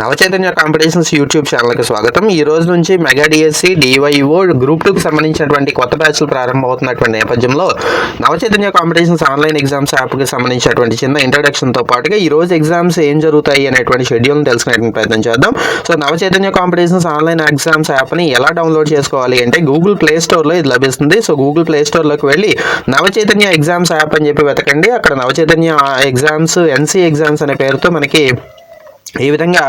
Navachaitanya competitions YouTube ఛానల్కి స్వాగతం. ఈ రోజు నుంచి మెగా డిఎస్సి డివైఓ గ్రూప్ టూకి సంబంధించినటువంటి కొత్త బ్యాచ్లు ప్రారంభమవుతున్నటువంటి నేపథ్యంలో నవచైతన్య కాంపిటీషన్స్ ఆన్లైన్ ఎగ్జామ్స్ యాప్కి సంబంధించినటువంటి చిన్న ఇంట్రడక్షన్తో పాటుగా ఈ రోజు ఎగ్జామ్స్ ఏం జరుగుతాయి అనేటువంటి షెడ్యూల్ని తెలుసుకునేటువంటి ప్రయత్నం చేద్దాం. So Navachaitanya competitions online exams యాప్ని ఎలా డౌన్లోడ్ చేసుకోవాలి అంటే గూగుల్ ప్లే స్టోర్లో ఇది లభిస్తుంది. సో గూగుల్ ప్లే స్టోర్లోకి వెళ్ళి నవచైతన్య ఎగ్జామ్స్ యాప్ అని చెప్పి వెతకండి. అక్కడ నవచైతన్య ఎగ్జామ్స్ ఎన్సీ ఎగ్జామ్స్ అనే పేరుతో మనకి ఈ విధంగా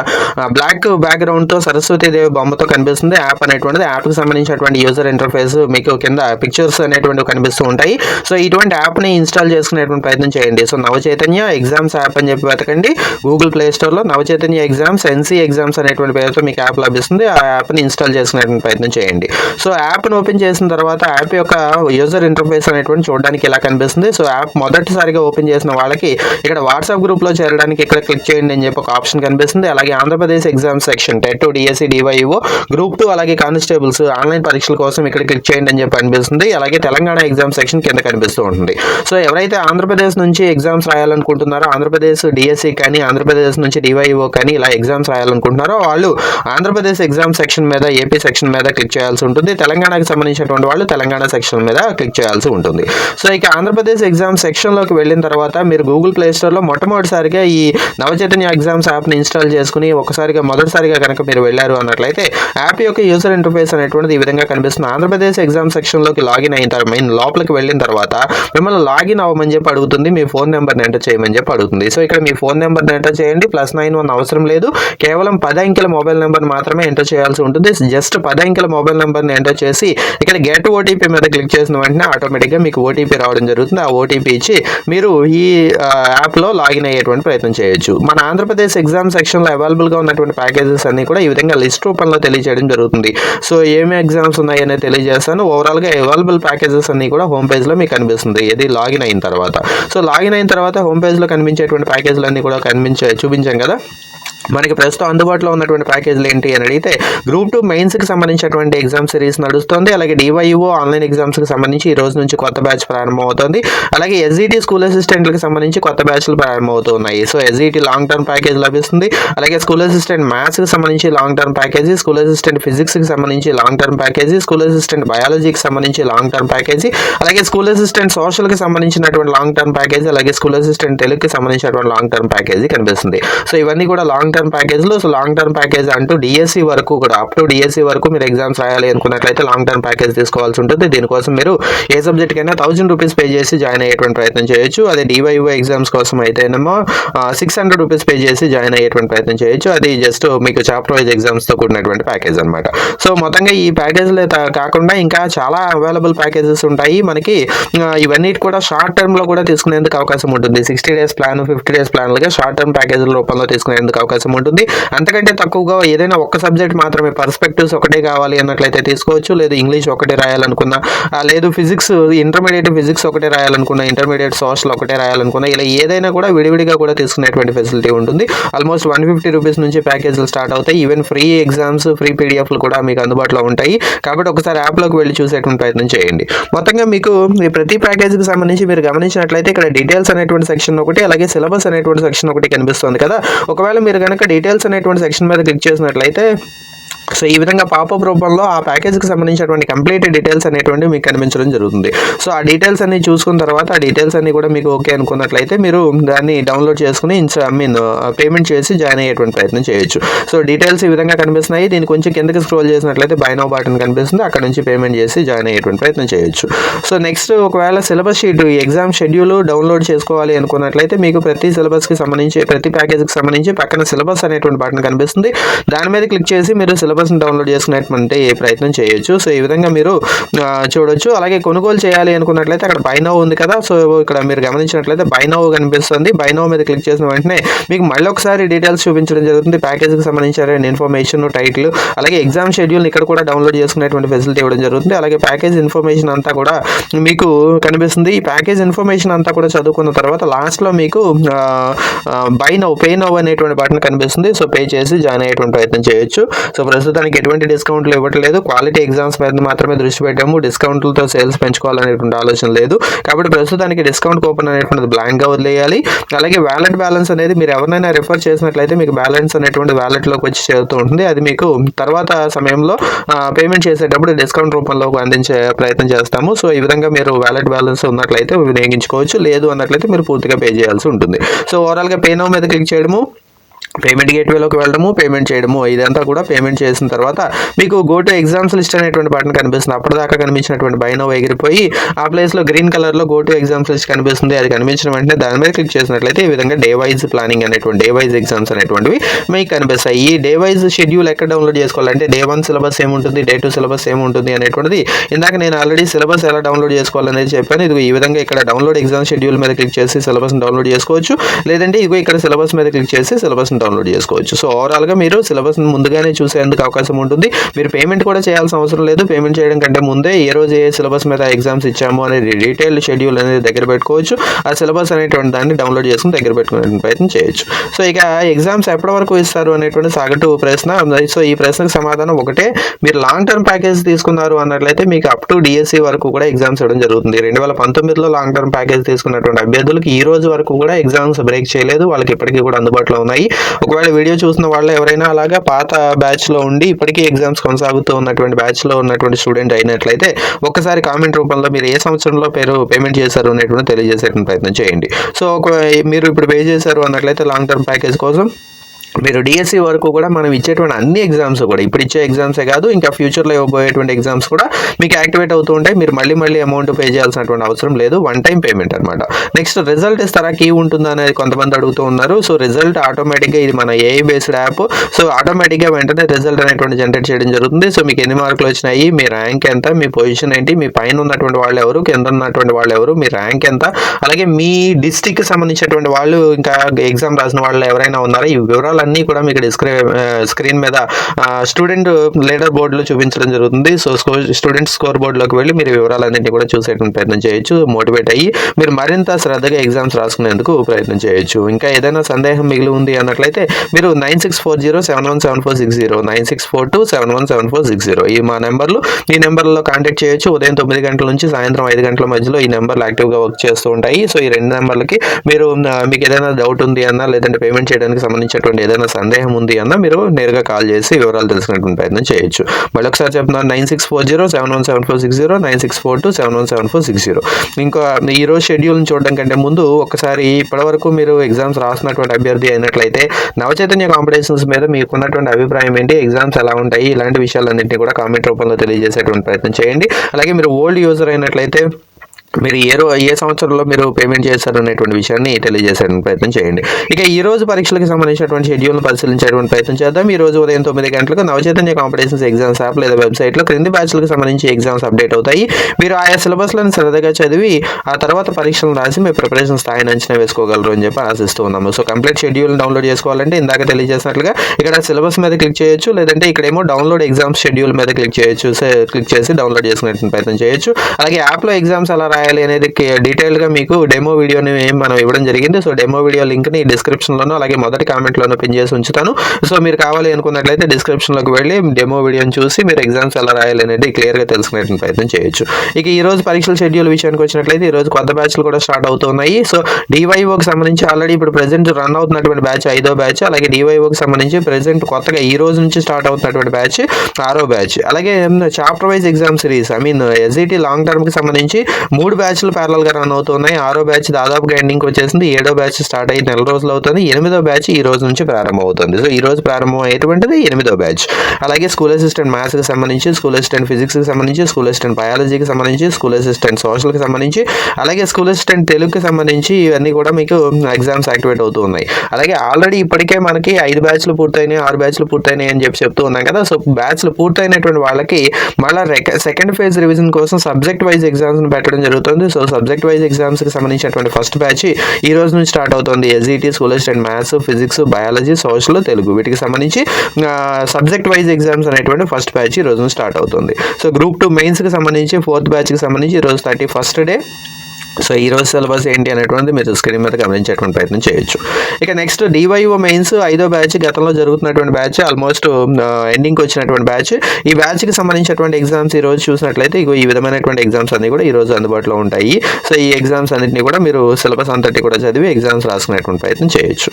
బ్లాక్ బ్యాక్గ్రౌండ్తో సరస్వతీదేవి బొమ్మతో కనిపిస్తుంది. యాప్ అనేటువంటిది యాప్కి సంబంధించినటువంటి యూజర్ ఇంటర్ఫేస్ మీకు కింద పిక్చర్స్ అనేటువంటివి కనిపిస్తూ ఉంటాయి. సో ఇటువంటి యాప్ని ఇన్స్టాల్ చేసుకునేటువంటి ప్రయత్నం చేయండి. సో నవచైతన్య ఎగ్జామ్స్ యాప్ అని చెప్పి వెతకండి. గూగుల్ ప్లే స్టోర్లో నవచైతన్య ఎగ్జామ్స్ ఎన్సీ ఎగ్జామ్స్ అనేటువంటి పేరుతో మీకు యాప్ లభిస్తుంది. ఆ యాప్ని ఇన్స్టాల్ చేసుకునేటువంటి ప్రయత్నం చేయండి. సో యాప్ని ఓపెన్ చేసిన తర్వాత యాప్ యొక్క యూజర్ ఇంటర్ఫేస్ అనేటువంటి చూడడానికి ఇలా కనిపిస్తుంది. సో యాప్ మొదటిసారిగా ఓపెన్ చేసిన వాళ్ళకి ఇక్కడ వాట్సాప్ గ్రూప్లో చేరడానికి ఇక్కడ క్లిక్ చేయండి అని చెప్పి ఒక ఆప్షన్ కనిపిస్తుంది. అలాగే Andhra Pradesh exam section TET DSC DYO group two అలాగే కానిస్టేబుల్స్ ఆన్లైన్ పరీక్షల కోసం ఇక్కడ క్లిక్ చేయండి అని చెప్పి కనిపిస్తుంది అలాగే తెలంగాణ ఎగ్జామ్ సెక్షన్ కింద కనిపిస్తూ ఉంటుంది. సో ఎవరైతే ఆంధ్రప్రదేశ్ నుంచి ఎగ్జామ్స్ రాయాలనుకుంటున్నారో ఆంధ్రప్రదేశ్ డిఎస్సి కానీ ఆంధ్రప్రదేశ్ నుంచి డివైఓ కానీ ఇలా ఎగ్జామ్స్ రాయాలనుకుంటున్నారో వాళ్ళు ఆంధ్రప్రదేశ్ ఎగ్జామ్ సెక్షన్ మీద ఏపీ సెక్షన్ మీద క్లిక్ చేయాల్సి ఉంటుంది. తెలంగాణకి సంబంధించినటువంటి వాళ్ళు తెలంగాణ సెక్షన్ మీద క్లిక్ చేయాల్సి ఉంటుంది. సో ఇక ఆంధ్రప్రదేశ్ ఎగ్జామ్ సెక్షన్లోకి వెళ్ళిన తర్వాత మీరు గూగుల్ ప్లే స్టోర్లో మొట్టమొదటిసారిగా ఈ నవచైతన్య ఎగ్జామ్స్ యాప్ని ఇన్స్టాల్ చేసుకుని ఒకసారిగా మొదటిసారిగా కనుక మీరు వెళ్ళారు అన్నట్లయితే యాప్ యొక్క యూజర్ ఇంటర్ఫేస్ అనేటువంటిది ఈ విధంగా కనిపిస్తుంది. ఆంధ్రప్రదేశ్ ఎగ్జామ్ సెక్షన్లోకి లాగిన్ అయిన తర్వాత మెయిన్ లోపలికి వెళ్ళిన తర్వాత మిమ్మల్ని లాగిన్ అవ్వమని చెప్పి అడుగుతుంది మీ ఫోన్ నెంబర్ని ఎంటర్ చేయమని చెప్పి అడుగుతుంది. సో ఇక్కడ మీ ఫోన్ నెంబర్ని ఎంటర్ చేయండి ప్లస్ నైన్ వన్ అవసరం లేదు. కేవలం పది అంకెల మొబైల్ నెంబర్ మాత్రమే ఎంటర్ చేయాల్సి ఉంటుంది. జస్ట్ పది అంకెల మొబైల్ నెంబర్ని ఎంటర్ చేసి ఇక్కడ గెట్ ఓటీపీ మీద క్లిక్ చేసిన వెంటనే ఆటోమేటిక్గా మీకు ఓటీపీ రావడం జరుగుతుంది. ఆ ఓటీపీ ఇచ్చి మీరు ఈ యాప్లో లాగిన్ అయ్యేటువంటి ప్రయత్నం చేయొచ్చు. మన ఆంధ్రప్రదేశ్ ఎగ్జామ్ సెక్షన్లో అవైలబుల్గా ఉన్నటువంటి ప్యాకేజెస్ అన్ని కూడా ఈ విధంగా లిస్ట్ రూపంలో తెలియజేయడం జరుగుతుంది. సో ఏమి ఎగ్జామ్స్ ఉన్నాయనే తెలియజేస్తాను. ఓవరాల్గా అవైలబుల్ ప్యాకేజెస్ అన్ని కూడా హోమ్ పేజ్లో మీకు కనిపిస్తుంది. ఇది లాగిన్ అయిన తర్వాత. సో లాగిన్ అయిన తర్వాత హోమ్ పేజ్లో కనిపించేటువంటి ప్యాకేజీలు అన్ని కూడా కనిపించే చూపించాం కదా? మనకి ప్రస్తుతం అందుబాటులో ఉన్నటువంటి ప్యాకేజీలు ఏంటి అని అడిగితే గ్రూప్ టూ మెయిన్స్కి సంబంధించినటువంటి ఎగ్జామ్ సిరీస్ నడుస్తుంది. అలాగే డివైఓ ఆన్లైన్ ఎగ్జామ్స్కి సంబంధించి ఈ రోజు నుంచి కొత్త బ్యాచ్ ప్రారంభమవుతుంది. అలాగే ఎస్జిటి స్కూల్ అసిస్టెంట్లకు సంబంధించి కొత్త బ్యాచ్లు ప్రారంభమవుతున్నాయి. So SGT long term package లభిస్తుంది. అలాగే స్కూల్ అసిస్టెంట్ మ్యాథ్స్కి సంబంధించి long term package school assistant ఫిజిక్స్కి సంబంధించి long term package school assistant బయాలజీకి సంబంధించి లాంగ్ టర్మ్ ప్యాకేజీ అలాగే స్కూల్ అసిస్టెంట్ సోషల్కి సంబంధించినటువంటి లాంగ్ టర్మ్ ప్యాకేజీ అలాగే స్కూల్ అసిస్టెంట్ తెలుగుకి సంబంధించినటువంటి లాంగ్ టర్మ్ ప్యాకేజీ కనిపిస్తుంది. సో ఇవన్నీ కూడా లాంగ్ టర్మ్ ప్యాకేజ్లో సో లాంగ్ టర్మ్ ప్యాకేజ్ అంటూ డిఎస్సి వరకు కూడా అప్ టు డిఎస్సి వరకు మీరు ఎగ్జామ్స్ రాయాలి అనుకున్నట్లయితే లాంగ్ టర్మ్ ప్యాకేజ్ తీసుకోవాల్సి ఉంటుంది. దీనికోసం మీరు ఏ సబ్జెక్ట్ కైనా థౌసండ్ రూపీస్ పే చేసి జాయిన్ అయ్యేటువంటి ప్రయత్నం చేయొచ్చు. అదే డివైఓ ఎగ్జామ్స్ కోసం అయితేనేమో సిక్స్ హండ్రెడ్ రూపీస్ పే చేసి జాయిన్ అయ్యేటువంటి ప్రయత్నం చేయొచ్చు. అది జస్ట్ మీకు చాప్టర్ వైజ్ ఎగ్జామ్స్తో కూడినటువంటి ప్యాకేజ్ అనమాట సో మొత్తంగా ఈ ప్యాకేజ్లే కాకుండా ఇంకా చాలా అవైలబుల్ ప్యాకేజెస్ ఉంటాయి. మనకి ఇవన్నీ కూడా షార్ట్ టర్మ్లో కూడా తీసుకునేందుకు అవకాశం ఉంటుంది. Sixty days plan fifty days ప్లాన్లుగా short term ప్యాకేజీల రూపంలో తీసుకునేందుకు అవకాశం ఉంటుంది. అంతకంటే తక్కువగా ఏదైనా ఒక్క సబ్జెక్ట్ మాత్రమే పర్స్పెక్టివ్స్ ఒకటే కావాలి అన్నట్లయితే తీసుకోవచ్చు. లేదు ఇంగ్లీష్ ఒకటే రాయాలనుకున్నా లేదు ఫిజిక్స్ ఇంటర్మీడియట్ ఫిజిక్స్ ఒకటే రాయాలనుకున్నా ఇంటర్మీడియట్ సోషల్ ఒకటే రాయాలనుకున్నా ఇలా ఏదైనా కూడా విడివిడిగా కూడా తీసుకునేటువంటి ఫెసిలిటీ ఉంటుంది. ఆల్మోస్ట్ వన్ ఫిఫ్టీ రూపీస్ నుంచి ప్యాకేజీలు స్టార్ట్ అవుతాయి. ఈవెన్ ఫ్రీ ఎగ్జామ్స్ ఫ్రీ పీడిఎఫ్లు కూడా మీకు అందుబాటులో ఉంటాయి. కాబట్టి ఒకసారి యాప్లోకి వెళ్ళి చూసేటువంటి ప్రయత్నం చేయండి. మొత్తంగా మీకు మీ ప్రతి ప్యాకేజీకి సంబంధించి మీరు గమనించినట్లయితే ఇక్కడ డీటెయిల్స్ అనేటువంటి సెక్షన్ ఒకటి అలాగే సిలబస్ అనేటువంటి సెక్షన్ ఒకటి కనిపిస్తుంది కదా. ఒకవేళ మీరు కనుక డీటెయిల్స్ అనేటువంటి సెక్షన్ మీద క్లిక్ చేసినట్లయితే సో ఈ విధంగా పాపప్ రూపంలో ఆ ప్యాకేజ్కి సంబంధించినటువంటి కంప్లీట్ డీటెయిల్స్ అనేటువంటి మీకు కనిపించడం జరుగుతుంది. సో ఆ డీటెయిల్స్ అన్ని చూసుకున్న తర్వాత ఆ డీటెయిల్స్ అన్ని కూడా మీకు ఓకే అనుకున్నట్లయితే మీరు దాన్ని డౌన్లోడ్ చేసుకుని ఇన్స్ ఐ మీన్ పేమెంట్ చేసి జాయిన్ అయ్యేటువంటి ప్రయత్నం చేయొచ్చు. సో డీటెయిల్స్ ఈ విధంగా కనిపిస్తున్నాయి. దీని కొంచెం కిందకి స్క్రోల్ చేసినట్లయితే బైనో బటన్ కనిపిస్తుంది. అక్కడ నుంచి పేమెంట్ చేసి జాయిన్ అయ్యేటువంటి ప్రయత్నం చేయొచ్చు. సో నెక్స్ట్ ఒకవేళ syllabus sheet exam schedule download చేసుకోవాలి అనుకున్నట్లయితే మీకు ప్రతి సిలబస్కి సంబంధించి ప్రతి ప్యాకేజ్కి సంబంధించి పక్కన సిలబస్ సిలబస్ అనేటువంటి బటన్ కనిపిస్తుంది. దాని మీద క్లిక్ చేసి మీరు సిలబస్ని డౌన్లోడ్ చేసుకునేటువంటి ప్రయత్నం చేయొచ్చు. సో ఈ విధంగా మీరు చూడొచ్చు. అలాగే కొనుగోలు చేయాలి అనుకున్నట్లయితే అక్కడ బై ఉంది కదా. సో ఇక్కడ మీరు గమనించినట్లయితే బై కనిపిస్తుంది. బైనవ్ మీద క్లిక్ చేసిన వెంటనే మీకు మళ్ళీ ఒకసారి డీటెయిల్స్ చూపించడం జరుగుతుంది. ప్యాకేజ్కి సంబంధించిన ఇన్ఫర్మేషన్ టైటిల్ అలాగే ఎగ్జామ్ షెడ్యూల్ ఇక్కడ కూడా డౌన్లోడ్ చేసుకునేటువంటి ఫెసిలిటీ ఇవ్వడం జరుగుతుంది. అలాగే ప్యాకేజ్ ఇన్ఫర్మేషన్ అంతా కూడా మీకు కనిపిస్తుంది. ఈ ప్యాకేజ్ ఇన్ఫర్మేషన్ అంతా కూడా చదువుకున్న తర్వాత లాస్ట్లో మీకు బై నవ్ పే నౌ అనేటువంటి బటన్ కనిపిస్తుంది. సో పే చేసి జాయిన్ అయ్యేటువంటి ప్రయత్నం చేయొచ్చు. సో ప్రస్తుతానికి ఎటువంటి డిస్కౌంట్లు ఇవ్వట్లేదు. క్వాలిటీ ఎగ్జామ్స్ మీద మాత్రమే దృష్టి పెట్టాము. డిస్కౌంట్లతో సేల్స్ పెంచుకోవాలనేటువంటి ఆలోచన లేదు. కాబట్టి ప్రస్తుతానికి డిస్కౌంట్ కూపన్ అనేటువంటిది బ్లాంక్గా వదిలేయాలి. అలాగే వ్యాలెట్ బ్యాలెన్స్ అనేది మీరు ఎవరినైనా రిఫర్ చేసినట్లయితే మీకు బ్యాలెన్స్ అనేటువంటి వ్యాలెట్లోకి వచ్చి చేరుతూ ఉంటుంది. అది మీకు తర్వాత సమయంలో పేమెంట్ చేసేటప్పుడు డిస్కౌంట్ రూపంలో అందించే ప్రయత్నం చేస్తాము. సో ఈ విధంగా మీరు వ్యాలెట్ బ్యాలెన్స్ ఉన్నట్లయితే వినియోగించుకోవచ్చు. లేదు అన్నట్లయితే మీరు పూర్తిగా పే చేయాల్సి ఉంటుంది. సో ఓవరాల్గా పే నౌ మీద క్లిక్ చేయడము. పేమెంట్ గేట్వేలోకి వెళ్ళడము పేమెంట్ చేయడము ఇదంతా కూడా పేమెంట్ చేసిన తర్వాత మీకు గో టు ఎగ్జామ్స్ లిస్ట్ అనేటువంటి బటన్ కనిపిస్తుంది. అప్పటిదాకా కనిపించినటువంటి బైనో ఎగిరిపోయి ఆ ప్లేస్లో గ్రీన్ కలర్లో గో టు ఎగ్జామ్స్ లిస్ట్ కనిపిస్తుంది. అది కనిపించిన వెంటనే దాని మీద క్లిక్ చేసినట్లయితే ఈ విధంగా డే వైజ్ ప్లానింగ్ అనేటువంటి డే వైజ్ ఎగ్జామ్స్ అనేటువంటివి మీకు కనిపిస్తాయి. ఈ డే వైజ్ షెడ్యూల్ ఎక్కడ డౌన్లోడ్ చేసుకోవాలంటే డే వన్ సిలబస్ ఏముంటుంది డే టూ సిలబస్ ఏముంటుంది అనేటువంటిది ఇందాక నేను ఆల్రెడీ సిలబస్ ఎలా డౌన్లోడ్ చేసుకోవాలనేది చెప్పాను. ఇది ఈ విధంగా ఇక్కడ డౌన్లోడ్ ఎగ్జామ్ షెడ్యూల్ మీద క్లిక్ చేసి సిలబస్ని డౌన్లోడ్ చేసుకోవచ్చు. లేదంటే ఇదిగో ఇక్కడ సిలబస్ మీద క్లిక్ చేసి సిలబస్ని డౌన్లోడ్ చేసుకోవచ్చు. సో ఓవరాల్గా మీరు సిలబస్ ముందుగానే చూసేందుకు అవకాశం ఉంటుంది. మీరు పేమెంట్ కూడా చేయాల్సిన అవసరం లేదు. పేమెంట్ చేయడం కంటే ముందే ఏ రోజు ఏ సిలబస్ మీద ఎగ్జామ్స్ ఇచ్చాము అనేది డీటెయిల్ షెడ్యూల్ అనేది దగ్గర పెట్టుకోవచ్చు. ఆ సిలబస్ అనేటువంటి దాన్ని డౌన్లోడ్ చేసుకుని దగ్గర పెట్టుకునే ప్రయత్నం చేయొచ్చు. సో ఇక ఎగ్జామ్స్ ఎప్పటి వరకు ఇస్తారు అనేటువంటి సగటు ప్రశ్న. సో ఈ ప్రశ్నకు సమాధానం ఒకటే. మీరు లాంగ్ టర్మ్ ప్యాకేజ్ తీసుకున్నారు అన్నట్లయితే మీకు అప్ టు డిఎస్సి వరకు కూడా ఎగ్జామ్స్ ఇవ్వడం జరుగుతుంది. రెండు వేల పంతొమ్మిదిలో లాంగ్ టర్మ్ ప్యాకేజ్ తీసుకున్నటువంటి అభ్యర్థులకు ఈ రోజు వరకు కూడా ఎగ్జామ్స్ బ్రేక్ చేయలేదు. వాళ్ళకి ఇప్పటికీ కూడా అందుబాటులో ఉన్నాయి. ఒకవేళ వీడియో చూసిన వాళ్ళు ఎవరైనా అలాగా పాత బ్యాచ్లో ఉండి ఇప్పటికీ ఎగ్జామ్స్ కొనసాగుతూ ఉన్నటువంటి బ్యాచ్లో ఉన్నటువంటి స్టూడెంట్ అయినట్లయితే ఒక్కసారి కామెంట్ రూపంలో మీరు ఏ సంవత్సరంలో పేరు పేమెంట్ చేశారు అనేటువంటి తెలియజేసే ప్రయత్నం చేయండి. సో ఒక మీరు ఇప్పుడు పే చేశారు అన్నట్లయితే లాంగ్ టర్మ్ ప్యాకేజ్ కోసం మీరు డిఎస్సి వరకు కూడా మనం ఇచ్చేటువంటి అన్ని ఎగ్జామ్స్ కూడా ఇప్పుడు ఇచ్చే ఎగ్జామ్సే కాదు ఇంకా ఫ్యూచర్లో ఇవ్వబోయేటువంటి ఎగ్జామ్స్ కూడా మీకు యాక్టివేట్ అవుతూ ఉంటాయి. మీరు మళ్ళీ మళ్ళీ అమౌంట్ పే చేయాల్సినటువంటి అవసరం లేదు. వన్ టైం పేమెంట్ అనమాట నెక్స్ట్ రిజల్ట్ ఇస్తారా కీ ఉంటుందా అనేది కొంతమంది అడుగుతూ ఉన్నారు. సో రిజల్ట్ ఆటోమేటిక్గా ఇది మన ఏఐ బేస్డ్ యాప్ సో ఆటోమేటిక్గా వెంటనే రిజల్ట్ అనేటువంటి జనరేట్ చేయడం జరుగుతుంది. సో మీకు ఎన్ని మార్కులు వచ్చినాయి మీ ర్యాంక్ ఎంత మీ పొజిషన్ ఏంటి మీ పైన ఉన్నటువంటి వాళ్ళు ఎవరు కింద ఉన్నటువంటి వాళ్ళు ఎవరు మీ ర్యాంక్ ఎంత. అలాగే మీ డిస్టిక్ సంబంధించినటువంటి వాళ్ళు ఇంకా ఎగ్జామ్ రాసిన వాళ్ళు ఎవరైనా ఉన్నారా ఈ వివరాలు అన్నీ కూడా మీకు డిస్క్రి స్క్రీన్ మీద స్టూడెంట్ లీడర్ బోర్డులో చూపించడం జరుగుతుంది. సో స్టూడెంట్ స్కోర్ బోర్డులోకి వెళ్ళి మీరు వివరాలన్నింటినీ కూడా చూసేటువంటి ప్రయత్నం చేయొచ్చు. మోటివేట్ అయ్యి మీరు మరింత శ్రద్ధగా ఎగ్జామ్స్ రాసుకునేందుకు ప్రయత్నం చేయొచ్చు. ఇంకా ఏదైనా సందేహం మిగిలి ఉంది అన్నట్లయితే మీరు nine six four zero seven one seven four six zero nine six four two seven one seven four six zero ఈ మా నెంబర్లు. ఈ నెంబర్లో కాంటాక్ట్ చేయొచ్చు. ఉదయం తొమ్మిది గంటల నుంచి సాయంత్రం ఐదు గంటల మధ్యలో ఈ నెంబర్లు యాక్టివ్గా వర్క్ చేస్తూ ఉంటాయి. సో ఈ రెండు నెంబర్లకి మీరు మీకు ఏదైనా డౌట్ ఉంది అన్నా లేదంటే పేమెంట్ చేయడానికి సంబంధించినటువంటి ఏదైనా సందేహం ఉంది అన్నా మీరు నేరుగా కాల్ చేసి వివరాలు తెలుసుకునేటువంటి ప్రయత్నం చేయొచ్చు. మళ్ళీ ఒకసారి చెప్తున్నాను nine six four zero seven one seven four six zero nine six four two seven one seven four six zero. ఇంకా ఈ రోజు షెడ్యూల్ని చూడడం కంటే ముందు ఒకసారి ఇప్పటివరకు మీరు ఎగ్జామ్స్ రాసినటువంటి అభ్యర్థి అయినట్లయితే నవచైతన్య కాంపిటీషన్స్ మీద మీకున్నటువంటి అభిప్రాయం ఏంటి? ఎగ్జామ్స్ ఎలా ఉంటాయి? ఇలాంటి విషయాలన్నింటినీ కూడా కామెంట్ రూపంలో తెలియజేసేటువంటి ప్రయత్నం చేయండి. అలాగే మీరు ఓల్డ్ యూజర్ అయినట్లయితే మీరు ఏ రో ఏ సంవత్సరంలో మీరు పేమెంట్ చేస్తారు అనేటువంటి విషయాన్ని తెలియజేసేటువంటి ప్రయత్నం చేయండి. ఇక ఈ రోజు పరీక్షలకు సంబంధించినటువంటి షెడ్యూల్ను పరిశీలించేటువంటి ప్రయత్నం చేద్దాం. ఈ రోజు ఉదయం తొమ్మిది గంటలకు నవచైతన్య కాంపిటీషన్స్ ఎగ్జామ్స్ యాప్ లేదా వెబ్సైట్లో క్రింది బ్యాచ్లకు సంబంధించి ఎగ్జామ్స్ అప్డేట్ అవుతాయి. మీరు ఆయా సిలబస్లను శ్రద్ధగా చదివి ఆ తర్వాత పరీక్షలను రాసి మీ ప్రిపరేషన్ స్థాయిని అంచనా వేసుకోగలరు అని చెప్పి ఆశిస్తూ ఉన్నాము. సో కంప్లీట్ షెడ్యూల్ డౌన్లోడ్ చేసుకోవాలంటే ఇందాక తెలియజేసినట్లుగా ఇక్కడ సిలబస్ మీద క్లిక్ చేయొచ్చు లేదంటే ఇక్కడేమో డౌన్లోడ్ ఎగ్జామ్స్ షెడ్యూల్ మీద క్లిక్ చేయొచ్చు క్లిక్ చేసి డౌన్లోడ్ చేసుకునే ప్రయత్నం చేయొచ్చు. అలాగే యాప్లో ఎగ్జామ్స్ ఎలా రాయాలి అనేది డీటెయిల్ డీటెయిల్గా మీకు డెమో వీడియోని మనం ఇవ్వడం జరిగింది. సో డెమో వీడియో లింక్ని డిస్క్రిప్షన్లోనూ అలాగే మొదటి కామెంట్లోనూ పిన్ చేసి ఉంచుతాను. సో మీరు కావాలి అనుకున్నట్లయితే డిస్క్రిప్షన్లోకి వెళ్ళి డెమో వీడియోని చూసి మీరు ఎగ్జామ్స్ ఎలా రాయాలి అనేది క్లియర్గా తెలుసుకునే ప్రయత్నం చేయొచ్చు. ఇక ఈ రోజు పరీక్షల షెడ్యూల్ విషయానికి వచ్చినట్లయితే ఈ రోజు కొత్త బ్యాచ్లు కూడా స్టార్ట్ అవుతున్నాయి. సో డివైఓకి సంబంధించి ఆల్రెడీ ఇప్పుడు ప్రెసెంట్ రన్ అవుతున్నటువంటి బ్యాచ్ ఐదో బ్యాచ్ అలాగే డివైఓకి సంబంధించి ప్రెసెంట్ కొత్తగా ఈ రోజు నుంచి స్టార్ట్ అవుతున్నటువంటి బ్యాచ్ ఆరో బ్యాచ్ అలాగే chapter wise exam series I mean SET long టర్మ్కి సంబంధించి మూడు బ్యాచ్లు ప్యారల్గా రన్ అవుతున్నాయి. ఆరో బ్యాచ్ దాదాపుగా ఎండింగ్ వచ్చేసింది. ఏడో బ్యాచ్ స్టార్ట్ అయ్యి నెల రోజులు అవుతుంది. ఎనిమిదో బ్యాచ్ ఈ రోజు నుంచి ప్రారంభం అవుతుంది. సో ఈ రోజు ప్రారంభం అయ్యేటువంటిది ఎనిమిదో బ్యాచ్ అలాగే స్కూల్ అసిస్టెంట్ మ్యాథ్స్కి సంబంధించి స్కూల్ అసిస్టెంట్ ఫిజిక్స్కి సంబంధించి స్కూల్ అసిస్టెంట్ బయాలజీకి సంబంధించి స్కూల్ అసిస్టెంట్ సోషల్కి సంబంధించి అలాగే స్కూల్ అసిస్టెంట్ తెలుగుకి సంబంధించి ఇవన్నీ కూడా మీకు ఎగ్జామ్స్ యాక్టివేట్ అవుతూ ఉన్నాయి. అలాగే ఆల్రెడీ ఇప్పటికే మనకి ఐదు బ్యాచ్లు పూర్తయినాయి ఆరు బ్యాచ్లు పూర్తయినాయి అని చెప్పి చెప్తూ ఉన్నాం కదా. సో బ్యాచ్లు పూర్తయినటువంటి వాళ్ళకి మళ్ళీ సెకండ్ ఫేజ్ రివిజన్ కోసం సబ్జెక్ట్ వైజ్ ఎగ్జామ్స్ పెట్టడం జరుగుతుంది. సో సబ్జెక్ట్ వైజ్ ఎగ్జామ్స్కి సంబంధించినటువంటి ఫస్ట్ బ్యాచ్ ఈ రోజు నుంచి స్టార్ట్ అవుతుంది. SET school assistant maths physics biology social Telugu. వీటికి సంబంధించి సబ్జెక్ట్ వైజ్ ఎగ్జామ్స్ అనేటువంటి ఫస్ట్ బ్యాచ్ ఈ రోజు స్టార్ట్ అవుతుంది. సో గ్రూప్ టూ మెయిన్స్కి సంబంధించి ఫోర్త్ బ్యాచ్కి సంబంధించి ఈరోజు రోజు థర్టీ ఫస్ట్ డే సో ఈ రోజు సిలబస్ ఏంటి అనేటువంటి మీరు స్క్రీన్ మీద గమనించేటువంటి ప్రయత్నం చేయొచ్చు. ఇక నెక్స్ట్ డివైఓ మెయిన్స్ ఐదో బ్యాచ్ గతంలో జరుగుతున్నటువంటి బ్యాచ్ ఆల్మోస్ట్ ఎండింగ్కి వచ్చినటువంటి బ్యాచ్ ఈ బ్యాచ్కి సంబంధించినటువంటి ఎగ్జామ్స్ ఈ రోజు చూసినట్లయితే ఇగో ఈ విధమైనటువంటి ఎగ్జామ్స్ అన్ని కూడా ఈ రోజు అందుబాటులో ఉంటాయి. సో ఈ ఎగ్జామ్స్ అన్నింటినీ కూడా మీరు సిలబస్ అంతటి కూడా చదివి ఎగ్జామ్స్ రాసుకునేటువంటి ప్రయత్నం చేయొచ్చు.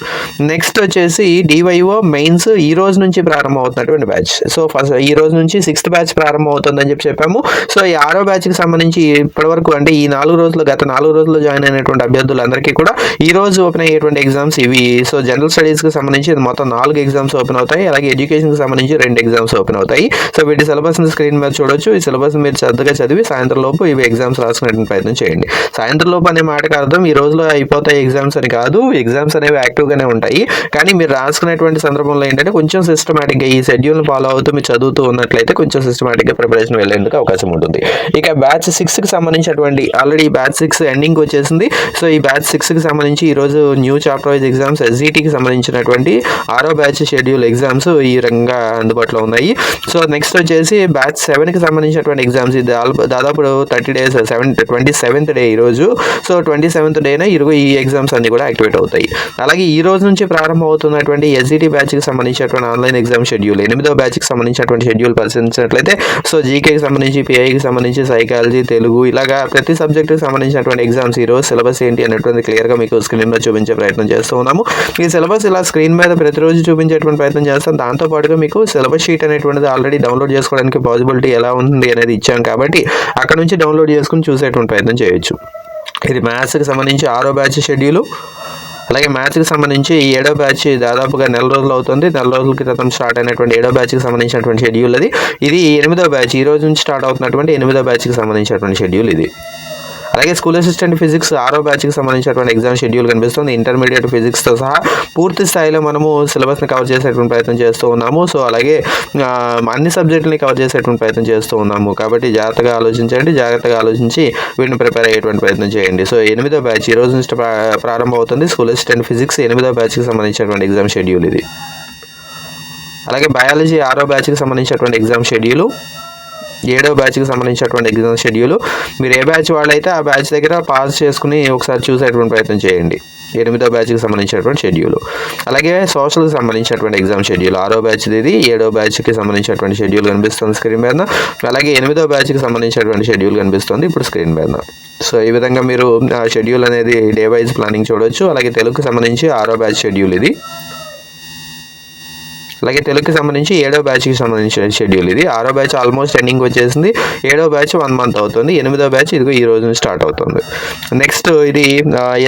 నెక్స్ట్ వచ్చేసి డివైఓ మెయిన్స్ ఈ రోజు నుంచి ప్రారంభం అవుతున్నటువంటి బ్యాచ్ సో ఫస్ట్ ఈ రోజు నుంచి సిక్స్త్ బ్యాచ్ ప్రారంభం అవుతుందని చెప్పి చెప్పాము. సో ఈ ఆరో బ్యాచ్కి సంబంధించి ఇప్పటివరకు అంటే ఈ నాలుగు రోజులు గత నాలుగు రోజుల్లో జాయిన్ అయినటువంటి అభ్యర్థులందరికీ కూడా ఈ రోజు ఓపెన్ అయ్యేటువంటి ఎగ్జామ్స్ ఇవి. సో జనరల్ స్టడీస్కి సంబంధించి మొత్తం నాలుగు ఎగ్జామ్స్ ఓపెన్ అవుతాయి. అలాగే ఎడ్యుకేషన్కి సంబంధించి రెండు ఎగ్జామ్స్ ఓపెన్ అవుతాయి. సో వీటి సిలబస్ని స్క్రీన్ మీద చూడొచ్చు. ఈ సిలబస్ మీరు శ్రద్ధగా చదివి సాయంత్రం లోపు ఇవి ఎగ్జామ్స్ రాసుకునే ప్రయత్నం చేయండి. సాయంత్రం లోపు అనే మాటకు అర్థం ఈ రోజులో అయిపోతాయి ఎగ్జామ్స్ అని కాదు. ఎగ్జామ్స్ అనేవి యాక్టివ్గానే ఉంటాయి. కానీ మీరు రాసుకునేటువంటి సందర్భంలో ఏంటంటే కొంచెం సిస్టమేటిక్గా ఈ షెడ్యూల్ని ఫాలో అవుతూ మీరు చదువుతూ ఉన్నట్లయితే కొంచెం సిస్టమేటిక్గా ప్రిపరేషన్ వెళ్ళేందుకు అవకాశం ఉంటుంది. ఇక బ్యాచ్ సిక్స్కి సంబంధించినటువంటి ఆల్రెడీ బ్యాచ్ సిక్స్ ఎండింగ్ వచ్చేసింది. సో ఈ బ్యాచ్ సిక్స్కి సంబంధించి ఈరోజు న్యూ చాప్టర్ వైజ్ ఎగ్జామ్స్ ఎస్జీటీకి సంబంధించినటువంటి ఆరో బ్యాచ్ షెడ్యూల్ ఎగ్జామ్స్ ఈ రకంగా అందుబాటులో ఉన్నాయి. సో నెక్స్ట్ వచ్చేసి బ్యాచ్ సెవెన్కి సంబంధించినటువంటి ఎగ్జామ్స్ ఇది దాదాపు- thirty days seven twenty seventh day ఈరోజు సో ట్వంటీ సెవెంత్ డేన ఇరుగు ఈ ఎగ్జామ్స్ అన్ని కూడా యాక్టివేట్ అవుతాయి. అలాగే ఈ రోజు నుంచి ప్రారంభం అవుతున్నటువంటి ఎస్జిటి బ్యాచ్కి సంబంధించినటువంటి ఆన్లైన్ ఎగ్జామ్ షెడ్యూల్ ఎనిమిదో బ్యాచ్కి సంబంధించినటువంటి షెడ్యూల్ పరిశీలించినట్లయితే సో జీకేకి సంబంధించి పిఐకి సంబంధించి సైకాలజీ తెలుగు ఇలాగా ప్రతి సబ్జెక్టుకి సంబంధించినటువంటి ఎగ్జామ్స్ ఈరోజు సిలబస్ ఏంటి అనేటువంటి క్లియర్గా మీకు స్క్రీన్ మీద చూపించే ప్రయత్నం చేస్తూ ఉన్నాము. ఈ సిలబస్ ఇలా స్క్రీన్ మీద ప్రతిరోజు చూపించేటువంటి ప్రయత్నం చేస్తాం. దాంతో పాటుగా మీకు సిలబస్ షీట్ అనేటువంటిది ఆల్రెడీ డౌన్లోడ్ చేసుకోవడానికి పాసిబిలిటీ ఎలా ఉంది అనేది ఇచ్చాం కాబట్టి అక్కడ నుంచి డౌన్లోడ్ చేసుకుని చూసేటువంటి ప్రయత్నం చేయొచ్చు. ఇది మ్యాథ్స్కి సంబంధించి ఆరో బ్యాచ్ షెడ్యూలు అలాగే మ్యాథ్స్కి సంబంధించి ఈ ఏడో బ్యాచ్ దాదాపుగా నెల రోజులు అవుతుంది. నెల రోజుల క్రితం స్టార్ట్ అయినటువంటి ఏడో బ్యాచ్కి సంబంధించినటువంటి షెడ్యూల్ అది. ఇది ఎనిమిదో బ్యాచ్ ఈ రోజు నుంచి స్టార్ట్ అవుతున్నటువంటి ఎనిమిదో బ్యాచ్కి సంబంధించినటువంటి షెడ్యూల్ ఇది. అలాగే స్కూల్ అసిస్టెంట్ ఫిజిక్స్ ఆరో బ్యాచ్కి సంబంధించినటువంటి ఎగ్జామ్ షెడ్యూల్ కనిపిస్తుంది. ఇంటర్మీడియట్ ఫిజిక్స్తో సహా పూర్తి స్థాయిలో మనము సిలబస్ని కవర్ చేసేటువంటి ప్రయత్నం చేస్తూ ఉన్నాము. సో అలాగే అన్ని సబ్జెక్టులని కవర్ చేసేటువంటి ప్రయత్నం చేస్తూ ఉన్నాము. కాబట్టి జాగ్రత్తగా ఆలోచించండి. జాగ్రత్తగా ఆలోచించి వీటిని ప్రిపేర్ అయ్యేటువంటి ప్రయత్నం చేయండి. సో ఎనిమిదో బ్యాచ్ ఈ రోజు నుంచి ప్రారంభమవుతుంది స్కూల్ అసిస్టెంట్ ఫిజిక్స్ ఎనిమిదో బ్యాచ్కి సంబంధించినటువంటి ఎగ్జామ్ షెడ్యూల్ ఇది. అలాగే బయాలజీ ఆరో బ్యాచ్కి సంబంధించినటువంటి ఎగ్జామ్ షెడ్యూలు ఏడో బ్యాచ్కి సంబంధించినటువంటి ఎగ్జామ్ షెడ్యూల్ మీరు ఏ బ్యాచ్ వాళ్ళైతే ఆ బ్యాచ్ దగ్గర పాస్ చేసుకుని ఒకసారి చూసేటువంటి ప్రయత్నం చేయండి. ఎనిమిదో బ్యాచ్కి సంబంధించినటువంటి షెడ్యూల్ అలాగే సోషల్కి సంబంధించినటువంటి ఎగ్జామ్ షెడ్యూల్ ఆరో బ్యాచ్ ఇది ఏడో బ్యాచ్కి సంబంధించినటువంటి షెడ్యూల్ కనిపిస్తుంది స్క్రీన్ మీద. అలాగే ఎనిమిదో బ్యాచ్కి సంబంధించినటువంటి షెడ్యూల్ కనిపిస్తుంది ఇప్పుడు స్క్రీన్ మీద. సో ఈ విధంగా మీరు షెడ్యూల్ అనేది డే వైజ్ ప్లానింగ్ చూడవచ్చు అలాగే తెలుగుకి సంబంధించి ఆరో బ్యాచ్ షెడ్యూల్ ఇది. అలాగే తెలుగుకి సంబంధించి ఏడో బ్యాచ్కి సంబంధించిన షెడ్యూల్ ఇది. ఆరో బ్యాచ్ ఆల్మోస్ట్ ఎండింగ్ వచ్చేసింది. ఏడో బ్యాచ్ వన్ మంత్ అవుతుంది. ఎనిమిదో బ్యాచ్ ఇదిగో ఈ రోజు స్టార్ట్ అవుతుంది. నెక్స్ట్ ఇది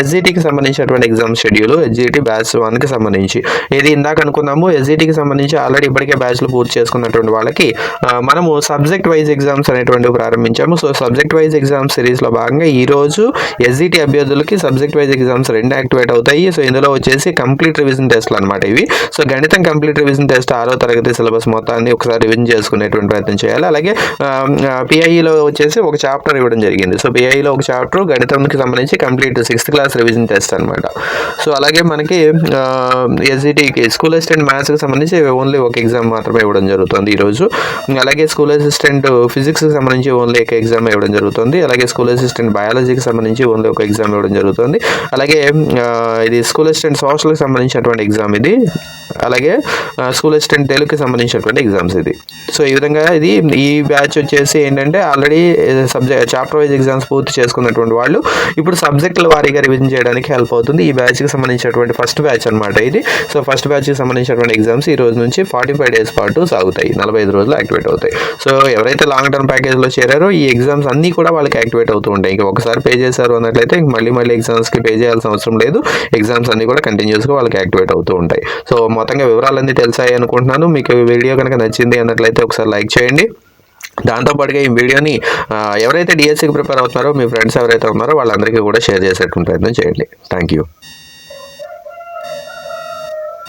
ఎస్జిటికి సంబంధించినటువంటి ఎగ్జామ్ షెడ్యూల్ ఎస్జిటి బ్యాచ్ వన్కి సంబంధించి. ఇది ఇందాక అనుకున్నాము ఎస్జిటికి సంబంధించి ఆల్రెడీ ఇప్పటికే బ్యాచ్లు పూర్తి చేసుకున్నటువంటి వాళ్ళకి మనము సబ్జెక్ట్ వైజ్ ఎగ్జామ్స్ అనేటువంటివి ప్రారంభించాము. సో సబ్జెక్ట్ వైజ్ ఎగ్జామ్స్ సిరీస్లో భాగంగా ఈ రోజు ఎస్జిటి అభ్యర్థులకి సబ్జెక్ట్ వైజ్ ఎగ్జామ్స్ రెండు యాక్టివేట్ అవుతాయి. సో ఇందులో వచ్చేసి కంప్లీట్ రివిజన్ టెస్ట్లు అనమాట ఇవి. సో గణితం కంప్లీట్ రివిజన్ టెస్ట్ ఆరో తరగతి సిలబస్ మొత్తాన్ని ఒకసారి రివిజన్ చేసుకునేటువంటి ప్రయత్నం చేయాలి. అలాగే పిఐఈలో వచ్చేసి ఒక చాప్టర్ ఇవ్వడం జరిగింది. సో పిఐఈలో ఒక చాప్టర్ గణితంకి సంబంధించి complete sixth class revision test అనమాట సో అలాగే మనకి ఎస్జిటికి స్కూల్ అసిస్టెంట్ మ్యాథ్స్కి సంబంధించి ఓన్లీ ఒక ఎగ్జామ్ మాత్రమే ఇవ్వడం జరుగుతుంది ఈరోజు అలాగే స్కూల్ అసిస్టెంట్ ఫిజిక్స్కి సంబంధించి ఓన్లీ ఒక ఎగ్జామ్ ఇవ్వడం జరుగుతుంది. అలాగే స్కూల్ అసిస్టెంట్ బయాలజీకి సంబంధించి ఓన్లీ ఒక ఎగ్జామ్ ఇవ్వడం జరుగుతుంది. అలాగే ఇది స్కూల్ అసిస్టెంట్ సోషల్కి సంబంధించినటువంటి ఎగ్జామ్ ఇది. అలాగే స్కూల్ అసిస్టెంట్ తెలుగుకి సంబంధించినటువంటి ఎగ్జామ్స్ ఇది. సో ఈ విధంగా ఇది ఈ బ్యాచ్ వచ్చేసి ఏంటంటే already subject chapter wise exams పూర్తి చేసుకున్నటువంటి వాళ్ళు ఇప్పుడు సబ్జెక్టుల వారీగా రివిజన్ చేయడానికి హెల్ప్ అవుతుంది. ఈ బ్యాచ్కి సంబంధించినటువంటి ఫస్ట్ బ్యాచ్ అనమాట ఇది. సో ఫస్ట్ బ్యాచ్కి సంబంధించినటువంటి ఎగ్జామ్స్ ఈ రోజు నుంచి ఫార్టీ ఫైవ్ డేస్ పాటు సాగుతాయి. నలభై ఐదు రోజులు యాక్టివేట్ అవుతాయి. సో ఎవరైతే లాంగ్ టర్మ్ ప్యాకేజ్లో చేరారో ఈ ఎగ్జామ్స్ అన్నీ కూడా వాళ్ళకి యాక్టివేట్ అవుతూ ఉంటాయి. ఇంకా ఒకసారి పే చేశారు అన్నట్లయితే ఇంక మళ్ళీ మళ్ళీ ఎగ్జామ్స్కి పే చేయాల్సిన అవసరం లేదు. ఎగ్జామ్స్ అన్నీ కూడా కంటిన్యూస్గా వాళ్ళకి యాక్టివేట్ అవుతూ ఉంటాయి. సో మొత్తంగా వివరాలన్నీ తెలిసాయి అనుకుంటున్నాను. మీకు వీడియో కనుక నచ్చింది అన్నట్లయితే ఒకసారి లైక్ చేయండి. దాంతోపాటుగా ఈ వీడియోని ఎవరైతే డిఎస్సికి ప్రిపేర్ అవుతున్నారో మీ ఫ్రెండ్స్ ఎవరైతే ఉన్నారో వాళ్ళందరికీ కూడా షేర్ చేసేటువంటి ప్రయత్నం చేయండి. Thank you